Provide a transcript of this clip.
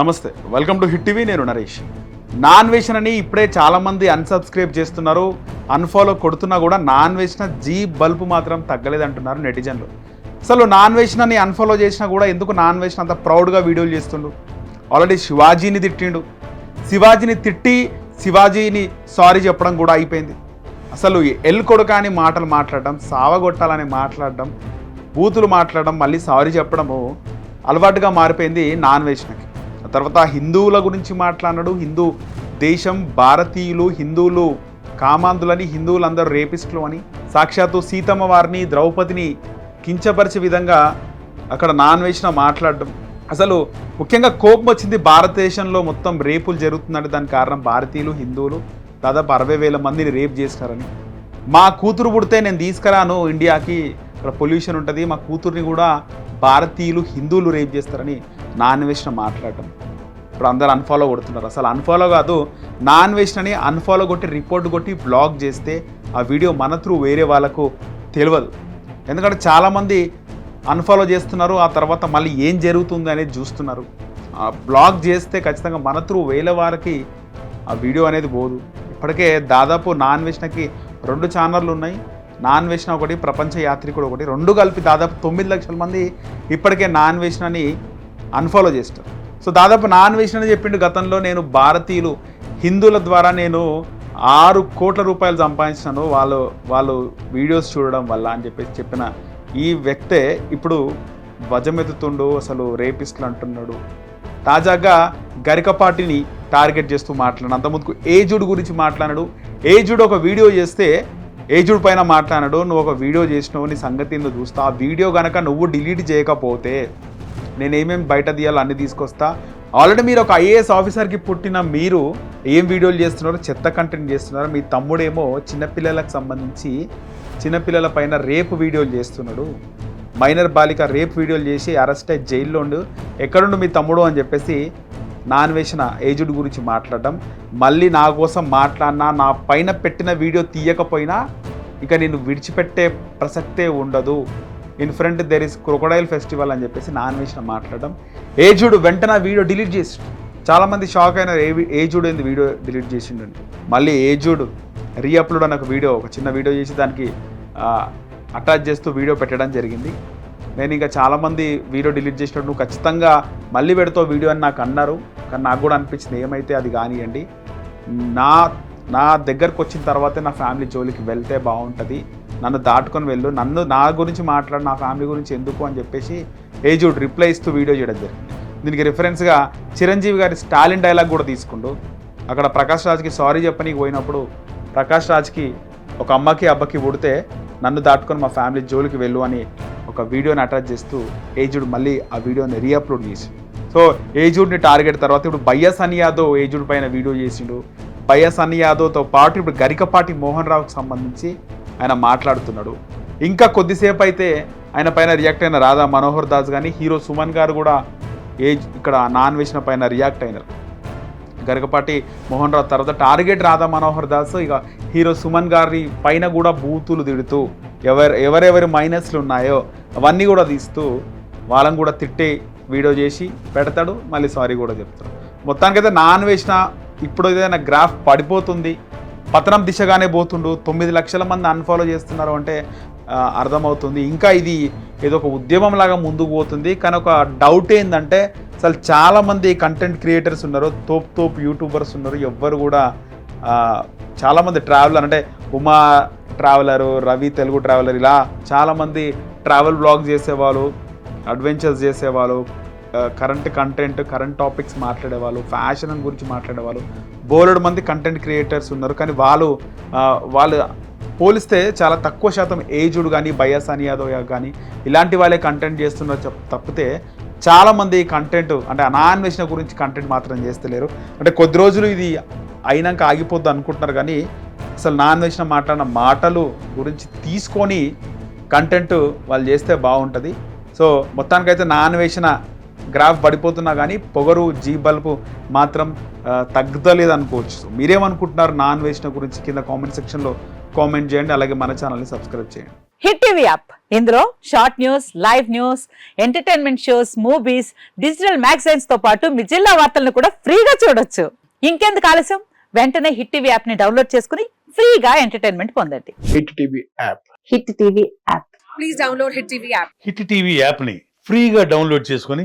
నమస్తే welcome to hit TV నేను Naresh. Non వేషన్ అని ఇప్పుడే చాలామంది అన్సబ్స్క్రైబ్ చేస్తున్నారు. అన్ఫాలో కొడుతున్నా కూడా నాన్ వేసిన జీ బల్బు మాత్రం తగ్గలేదంటున్నారు నెటిజన్లు. అసలు నాన్ వేషన్ అని అన్ఫాలో చేసినా కూడా ఎందుకు నాన్ వేషన్ అంత ప్రౌడ్గా వీడియోలు చేస్తుండు? ఆల్రెడీ శివాజీని తిట్టిండు. శివాజీని తిట్టి శివాజీని సారీ చెప్పడం కూడా అయిపోయింది. అసలు ఎల్ కొడుక అని మాటలు మాట్లాడడం సావగొట్టాలని మాట్లాడడం బూతులు మాట్లాడడం మళ్ళీ సారీ చెప్పడము అలవాటుగా మారిపోయింది నాన్ వేషన్కి తర్వాత హిందువుల గురించి మాట్లాడినాడు హిందూ దేశం భారతీయులు హిందువులు కామాంధులని హిందువులందరూ రేపిస్టులు అని. సాక్షాత్తు సీతమ్మ వారిని ద్రౌపదిని కించపరిచే విధంగా అక్కడ నాన్ వేసిన మాట్లాడడం. అసలు ముఖ్యంగా కోపం వచ్చింది భారతదేశంలో మొత్తం రేపులు జరుగుతుందంటే దానికి కారణం భారతీయులు హిందువులు దాదాపు అరవై వేల మందిని రేప్ చేస్తారని మా కూతురు పుడితే నేను తీసుకురాను ఇండియాకి ఇక్కడ పొల్యూషన్ ఉంటుంది మా కూతుర్ని కూడా భారతీయులు హిందువులు రేప్ చేస్తారని నాన్ వేసిన మాట్లాడటం ఇప్పుడు అందరు అన్ఫాలో కొడుతున్నారు. అసలు అన్ఫాలో కాదు నాన్ వేషన్ అన్ఫాలో కొట్టి రిపోర్ట్ కొట్టి బ్లాగ్ చేస్తే ఆ వీడియో మన త్రూ వేరే వాళ్ళకు తెలియదు. ఎందుకంటే చాలామంది అన్ఫాలో చేస్తున్నారు ఆ తర్వాత మళ్ళీ ఏం జరుగుతుంది అనేది చూస్తున్నారు. ఆ బ్లాగ్ చేస్తే ఖచ్చితంగా మన త్రూ వేల వారికి ఆ వీడియో అనేది పోదు. ఇప్పటికే దాదాపు నాన్ వెజ్నకి రెండు ఛానళ్ళు ఉన్నాయి. నాన్ వెజ్న ఒకటి ప్రపంచ యాత్రికుడు ఒకటి రెండు కలిపి దాదాపు తొమ్మిది లక్షల మంది ఇప్పటికే నాన్ వెజ్నని అన్ఫాలో చేస్తారు సో దాదాపు నా అన్వేషణ అని చెప్పిండు గతంలో నేను భారతీయులు హిందువుల ద్వారా నేను ఆరు కోట్ల రూపాయలు సంపాదించినాను వాళ్ళు వాళ్ళు వీడియోస్ చూడడం వల్ల అని చెప్పేసి చెప్పిన ఈ వ్యక్తే ఇప్పుడు ధ్వజమెత్తుతుండు అసలు రేపిస్టులు అంటున్నాడు. తాజాగా గరికపాటిని టార్గెట్ చేస్తూ మాట్లాడు అంతకుముందుకు ఏజుడ్ గురించి మాట్లాడాడు ఏజుడ్ ఒక వీడియో చేస్తే ఏజుడ్ పైన మాట్లాడాడు నువ్వు ఒక వీడియో చేసినావు నీ సంగతి చూస్తా ఆ వీడియో కనుక నువ్వు డిలీట్ చేయకపోతే నేను ఏమేమి బయట తీయాలో అన్ని తీసుకొస్తా. ఆల్రెడీ మీరు ఒక ఐఏఎస్ ఆఫీసర్కి పుట్టిన మీరు ఏం వీడియోలు చేస్తున్నారో చెత్త కంటెంట్ చేస్తున్నారు మీ తమ్ముడేమో చిన్నపిల్లలకు సంబంధించి చిన్నపిల్లల పైన రేపు వీడియోలు చేస్తున్నాడు. మైనర్ బాలిక రేప్ వీడియోలు చేసి అరెస్ట్ అయ్యి జైల్లో ఉండు. ఎక్కడుండు మీ తమ్ముడు అని చెప్పేసి నాన్ వేసిన ఏజుడ్ గురించి మాట్లాడడం. మళ్ళీ నా కోసం మాట్లాడినా నా పైన పెట్టిన వీడియో తీయకపోయినా ఇక నేను విడిచిపెట్టే ప్రసక్తే ఉండదు. In front there is crocodile festival అని చెప్పేసి నాన్ వేసిన మాట్లాడడం ఏజుడు వెంటనే వీడియో డిలీట్ చేసి చాలామంది షాక్ అయినారు ఏ ఏజుడు ఏంది వీడియో డిలీట్ చేసిండని మళ్ళీ ఏజుడు రీఅప్లోడ్ అని ఒక వీడియో ఒక చిన్న వీడియో చేసి దానికి అటాచ్ చేస్తూ వీడియో పెట్టడం జరిగింది. నేను ఇంకా చాలామంది వీడియో డిలీట్ చేసినట్టు నువ్వు ఖచ్చితంగా మళ్ళీ పెడతావు వీడియో అని నాకు అన్నారు. కానీ నాకు కూడా అనిపించింది ఏమైతే అది కానివ్వండి నా నా దగ్గరకు వచ్చిన తర్వాతే నా ఫ్యామిలీ జోలికి వెళ్తే బాగుంటుంది. నన్ను దాటుకొని వెళ్ళు. నన్ను నా గురించి మాట్లాడు నా ఫ్యామిలీ గురించి ఎందుకు అని చెప్పేసి ఏజుడ్ రిప్లై ఇస్తూ వీడియో చేయడం జరిగింది. దీనికి రిఫరెన్స్గా చిరంజీవి గారి స్టాలిన్ డైలాగ్ కూడా తీసుకుండు. అక్కడ ప్రకాష్ రాజ్కి సారీ చెప్పనీకి పోయినప్పుడు ప్రకాష్ రాజ్కి ఒక అమ్మకి అబ్బకి ఉడితే నన్ను దాటుకొని మా ఫ్యామిలీ జోలికి వెళ్ళు అని ఒక వీడియోని అటాచ్ చేస్తూ ఏజుడ్ మళ్ళీ ఆ వీడియోని రీఅప్లోడ్ చేసి సో ఏజుడ్ని టార్గెట్ తర్వాత ఇప్పుడు బయ్యస్ అని యాదవ్ ఏజుడ్ పైన వీడియో చేసిండు. బయ్యస్ అని యాదవ్తో పాటు ఇప్పుడు గరికపాటి మోహన్ రావుకి సంబంధించి ఆయన మాట్లాడుతున్నాడు. ఇంకా కొద్దిసేపు అయితే ఆయన పైన రియాక్ట్ అయిన రాధా మనోహర్ దాస్ కానీ హీరో సుమన్ గారు కూడా ఏజ్ ఇక్కడ నాన్ వేసిన పైన రియాక్ట్ అయినారు. గరకపాటి మోహన్ రావు తర్వాత టార్గెట్ రాధా మనోహర్ దాస్ ఇక హీరో సుమన్ గారి పైన కూడా బూతులు తిడుతూ ఎవరు ఎవరెవరి మైనస్లు ఉన్నాయో అవన్నీ కూడా తీస్తూ వాళ్ళని కూడా తిట్టే వీడియో చేసి పెడతాడు మళ్ళీ సారీ కూడా చెప్తాడు. మొత్తానికైతే నాన్ వేసిన ఇప్పుడు ఏదైనా గ్రాఫ్ పడిపోతుంది. పతనం దిశగానే పోతుండు. తొమ్మిది లక్షల మంది అన్ఫాలో చేస్తున్నారు అంటే అర్థమవుతుంది. ఇంకా ఇది ఏదో ఒక ఉద్యమం లాగా ముందుకు పోతుంది. కానీ ఒక డౌట్ ఏంటంటే అసలు చాలామంది కంటెంట్ క్రియేటర్స్ ఉన్నారు. తోపు తోపు యూట్యూబర్స్ ఉన్నారు. ఎవ్వరు కూడా చాలామంది ట్రావెలర్ అంటే ఉమా ట్రావెలరు రవి తెలుగు ట్రావెలర్ ఇలా చాలామంది ట్రావెల్ బ్లాగ్ చేసేవాళ్ళు అడ్వెంచర్స్ చేసేవాళ్ళు కరెంట్ కంటెంట్ కరెంట్ టాపిక్స్ మాట్లాడేవాళ్ళు ఫ్యాషన్ గురించి మాట్లాడేవాళ్ళు. బోలెడు మంది కంటెంట్ క్రియేటర్స్ ఉన్నారు. కానీ వాళ్ళు వాళ్ళు పోలిస్తే చాలా తక్కువ శాతం ఏజ్డ్ కానీ బయాస్ అని యాదవ్ కానీ ఇలాంటి వాళ్ళే కంటెంట్ చేస్తున్నారు చెప్- తప్పితే చాలామంది కంటెంట్ అంటే అనాన్వేషణ గురించి కంటెంట్ మాత్రం చేస్తలేరు. అంటే కొద్ది రోజులు ఇది అయినాక ఆగిపోద్ది అనుకుంటున్నారు. కానీ అసలు నాన్వేషణ మాట్లాడిన మాటలు గురించి తీసుకొని కంటెంట్ వాళ్ళు చేస్తే బాగుంటుంది. సో మొత్తానికైతే నాన్ వేసిన గ్రాఫ్ పడిపోతున్నా కానీ పొగరు జీ బల్బు మాత్రం తగ్గలేదు అనుకోవచ్చు సో మీరేమనుకుంటున్నారు నాన్ వేసిన గురించి కింద కామెంట్ సెక్షన్లో కామెంట్ చేయండి అలాగే మన ఛానల్ని సబ్స్క్రైబ్ చేయండి. Hit TV app. ఇందులో short news live news entertainment shows movies digital మ్యాగజైన్స్తో పాటు మీ జిల్లా వార్తలను కూడా ఫ్రీగా చూడొచ్చు. ఇంకెందుకు ఆలస్యం? వెంటనే హిట్ టీవీ యాప్ని డౌన్లోడ్ చేసుకుని ఫ్రీగా ఎంటర్టైన్మెంట్ పొందండి. Hit TV app. Hit TV app. Please download Hit TV app. Hit TV యాప్ని ఫ్రీగా డౌన్లోడ్ చేసుకొని